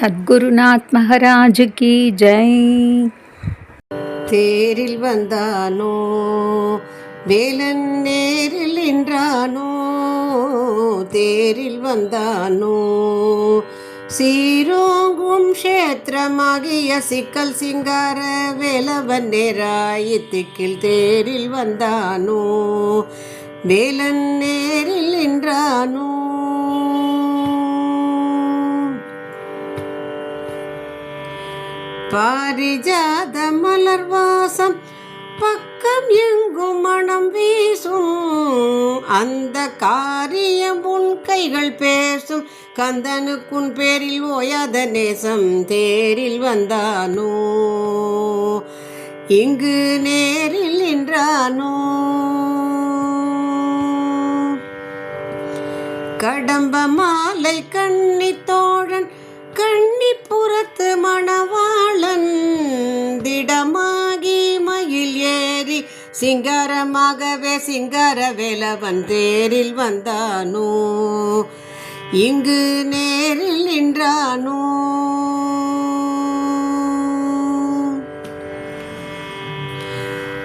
சத்குருநாத் மகாராஜ் கி ஜெய். தேரில் வந்தானோ? வேலன் நேரில் நின்றானோ? தேரில் வந்தானோ? சீரோங்கும் க்ஷேத்திரமாகிய சிக்கல் சிங்கார வேலவன் நேராயித்திக்கில் தேரில் வந்தானோ? வேலன் நேரில் நின்றானோ? பாரிஜாத மலர் வாசம் பக்கம் எங்கும் மனம் வீசும். அந்த காரியம் உன் கைகள் பேசும். கந்தனுக்குன் பேரில் ஓயாத நேசம் தேரில் வந்தானோ? இங்கு நேரில் நின்றானோ? கடம்ப மாலை கண்ணி தோழன் சிங்காரமாகவே சிங்கார வேலவன் தேரில் வந்தானோ? இங்கு நேரில் நின்றானோ?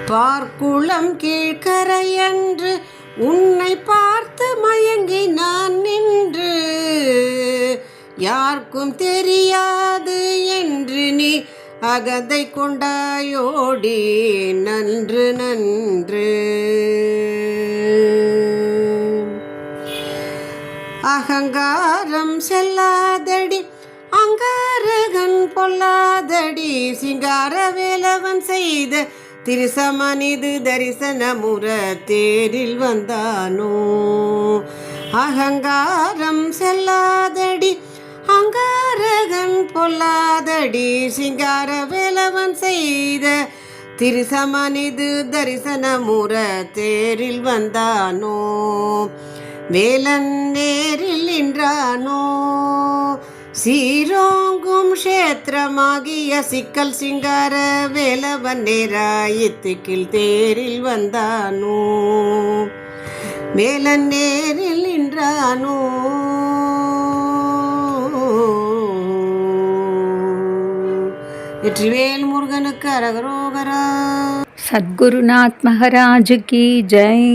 பார்க்குளம் கீழ்கரையன்று உன்னை பார்த்து மயங்கி நான் நின்று யாருக்கும் தெரியாது என்று நீ அகதை கொண்டாயோடி நன்று நன்று. அகங்காரம் செல்லாதடி அங்காரகன் பொல்லாதடி சிங்கார வேலவன் செய்த திருசமனிது தரிசனமுற தேரில் வந்தானோ. அகங்காரம் செல்லா பொல்லாதடி சிங்கார வேலவன் செய்த திருசமனிது தரிசனமுற தேரில் வந்தானோ? வேலன் நேரில் நின்றானோ? சீரோங்கும் கஷேத்திரமாகிய சிக்கல் சிங்கார வேலவன் நேராயத்துக்கில் தேரில் வந்தானோ? வேலன் நேரில் நின்றானோ? வெற்றிவேல் முருகனுக்கு அரகரோகரா. சத்குருநாத் மகராஜு கி ஜெய்.